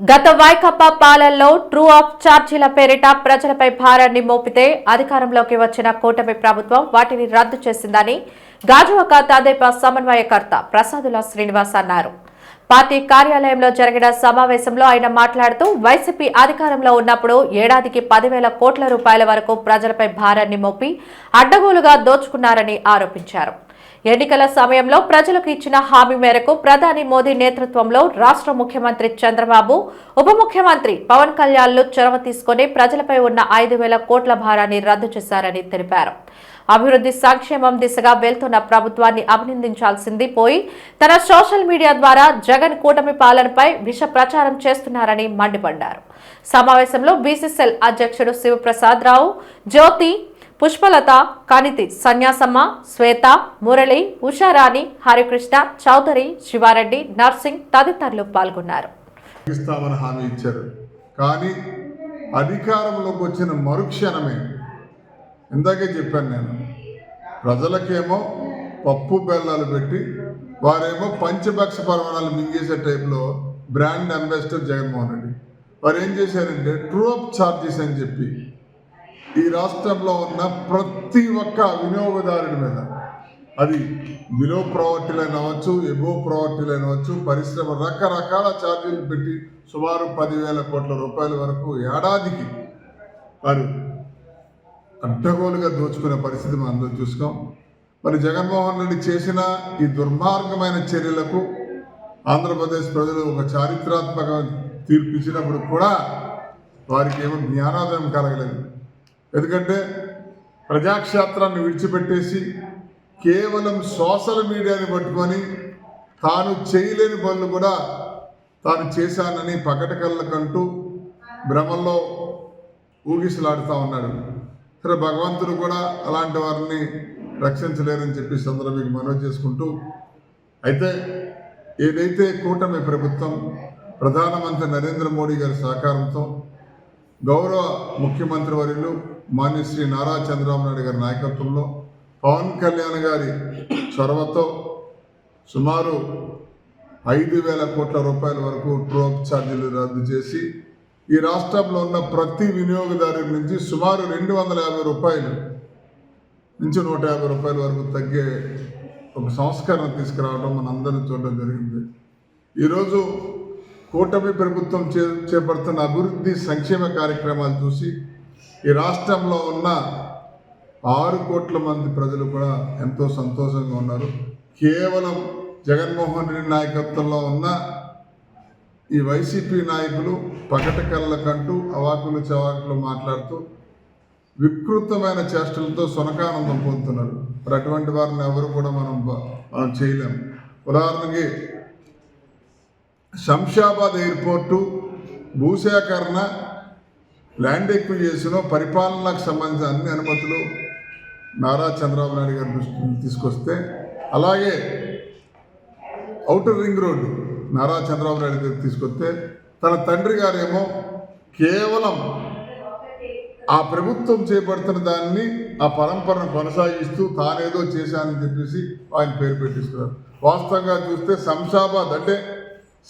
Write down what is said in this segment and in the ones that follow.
గత వైకప్పా పాలనలో true of ఛార్జీల పేరిట ప్రజలపై భారాన్ని మోపితే అధికారంలోకి వచ్చిన కూటమి ప్రభుత్వం వాటిని రద్దు చేసిందని గాజువాక తాదేపా సమన్వయకర్త ప్రసాదుల శ్రీనివాస్ అన్నారు. పార్టీ కార్యాలయంలో జరిగిన సమావేశంలో ఆయన మాట్లాడుతూ వైసీపీ అధికారంలో ఉన్నప్పుడు ఏడాదికి పదివేల కోట్ల రూపాయల వరకు ప్రజలపై భారాన్ని మోపి అడ్డగోలుగా దోచుకున్నారని ఆరోపించారు. ఎన్నికల సమయంలో ప్రజలకు ఇచ్చిన హామీ మేరకు ప్రధాని మోదీ నేతృత్వంలో రాష్ట్ర ముఖ్యమంత్రి చంద్రబాబు ఉప ముఖ్యమంత్రి పవన్ కళ్యాణ్లు చొరవ తీసుకుని ప్రజలపై ఉన్న ఐదు వేల కోట్ల భారాన్ని రద్దు చేశారని తెలిపారు. అభివృద్ధి సంక్షేమం దిశగా వెళ్తున్న ప్రభుత్వాన్ని అభినందించాల్సింది పోయి తన సోషల్ మీడియా ద్వారా జగన్ కూటమి పాలనపై విష ప్రచారం చేస్తున్నారని మండిపడ్డారు. సమావేశంలో బీసీసీఎల్ అధ్యక్షుడు శివప్రసాద్ రావు జ్యోతి పుష్పలత కనితి సన్యాసమ్మ శ్వేత మురళి ఉషారాణి హరికృష్ణ చౌదరి శివారెడ్డి నర్సింగ్ తదితరులు పాల్గొన్నారు. ఇస్తామని హామీ ఇచ్చారు. కానీ అధికారంలోకి వచ్చిన మరుక్షణమే ఇందాకే చెప్పాను నేను. ప్రజలకేమో పప్పు బెల్లాలు పెట్టి వారేమో పంచభక్ష పర్వణాలు మింగేసే టైప్లో బ్రాండ్ అంబాసిడర్ జగన్మోహన్ రెడ్డి. వారు ఏం చేశారంటే ట్రూ అప్ ఛార్జెస్ అని చెప్పి ఈ రాష్ట్రంలో ఉన్న ప్రతి ఒక్క వినియోగదారుడి మీద. అది బిలో ప్రావర్టీలైన అవ్వచ్చు ఎబో ప్రావర్టీలైన అవ్వచ్చు పరిశ్రమ రకరకాల ఛార్జీలు పెట్టి సుమారు పదివేల కోట్ల రూపాయల వరకు ఏడాదికి వారు అడ్డగోలుగా దోచుకునే పరిస్థితి మనం అందరం చూసుకోం మరి జగన్మోహన్ రెడ్డి చేసిన ఈ దుర్మార్గమైన చర్యలకు ఆంధ్రప్రదేశ్ ప్రజలు ఒక చారిత్రాత్మక తీర్పు ఇచ్చినప్పుడు కూడా వారికి ఏమో జ్ఞానోదయం కలగలేదు. ఎందుకంటే ప్రజాక్షేత్రాన్ని విడిచిపెట్టేసి కేవలం సోషల్ మీడియాని పట్టుకొని తాను చేయలేని పనులు కూడా తాను చేశానని పకటకళ్ళకంటూ భ్రమల్లో ఊగిసలాడుతూ ఉన్నాడు. సరే భగవంతుడు కూడా అలాంటి వారిని రక్షించలేరని చెప్పి సందర్భంగా మనవి చేసుకుంటూ అయితే ఏదైతే కూటమి ప్రభుత్వం ప్రధానమంత్రి నరేంద్ర మోడీ గారి సహకారంతో గౌరవ ముఖ్యమంత్రి వర్యులు మాన్యశ్రీ నారా చంద్రబాబు నాయుడు గారి నాయకత్వంలో పవన్ కళ్యాణ్ గారి చొరవతో సుమారు ఐదు వేల కోట్ల రూపాయల వరకు ట్రోప్ ఛార్జీలు రద్దు చేసి ఈ రాష్ట్రంలో ఉన్న ప్రతి వినియోగదారు నుంచి సుమారు రెండు వందల యాభై రూపాయలు నుంచి నూట యాభై రూపాయల వరకు తగ్గే ఒక సంస్కరణ తీసుకురావడం మనందరం చూడడం జరిగింది. ఈరోజు కూటమి ప్రభుత్వం చే చేపడుతున్న అభివృద్ధి సంక్షేమ కార్యక్రమాలు చూసి ఈ రాష్ట్రంలో ఉన్న ఆరు కోట్ల మంది ప్రజలు కూడా ఎంతో సంతోషంగా ఉన్నారు. కేవలం జగన్మోహన్ రెడ్డి నాయకత్వంలో ఉన్న ఈ వైసీపీ నాయకులు పగట కళ్ళకంటూ అవాకులు చవాకులు మాట్లాడుతూ వికృతమైన చేష్టలతో సునకానందం పొందుతున్నారు. మరి అటువంటి వారిని ఎవరు కూడా మనం మనం చేయలేము ఉదాహరణకి శంషాబాద్ ఎయిర్పోర్టు భూసేకరణ ల్యాండ్ ఎక్విజేషన్ పరిపాలనకు సంబంధించిన అన్ని అనుమతులు నారా చంద్రబాబు నాయుడు గారి దృష్టికి తీసుకొస్తే అలాగే outer ring road Nara Chandrababu Naidu గారికి తీసుకొస్తే తన తండ్రి గారేమో కేవలం ఆ ప్రభుత్వం చేపడుతున్న దాన్ని ఆ పరంపరను కొనసాగిస్తూ తానేదో చేశానని చెప్పేసి ఆయన పేరు పెట్టిస్తున్నారు వాస్తవంగా చూస్తే శంషాబాద్ అంటే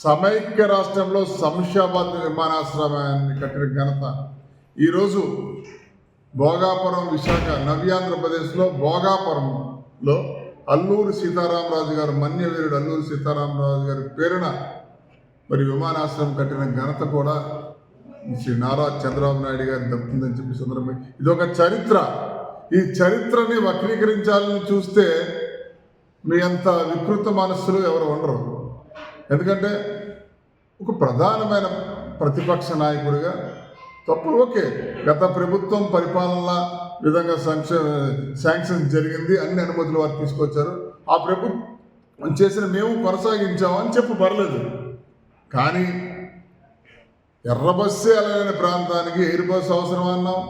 సమైక్య రాష్ట్రంలో శంషాబాద్ విమానాశ్రమాన్ని కట్టిన ఘనత. ఈరోజు భోగాపురం విశాఖ నవ్యాంధ్రప్రదేశ్లో భోగాపురంలో అల్లూరు సీతారామరాజు గారు మన్యవీరుడు అల్లూరు సీతారామరాజు గారి పేరున మరి విమానాశ్రయం కట్టిన ఘనత కూడా శ్రీ నారా చంద్రబాబు నాయుడు గారిని దక్కుతుందని చెప్పి సందర్భంగా ఇది ఒక చరిత్ర. ఈ చరిత్రని వక్రీకరించాలని చూస్తే మీ అంత వికృత మనస్సులు ఎవరు ఉండరు. ఎందుకంటే ఒక ప్రధానమైన ప్రతిపక్ష నాయకుడిగా తప్పు ఓకే గత ప్రభుత్వం పరిపాలన విధంగా సంక్షేమ శాంక్షన్ జరిగింది అన్ని అనుమతులు వారు తీసుకొచ్చారు. ఆ ప్రభుత్వం చేసిన మేము కొనసాగించామని చెప్పు పర్లేదు. కానీ ఎర్ర బస్సే ప్రాంతానికి ఎయిర్ బస్సు అవసరం అన్నాం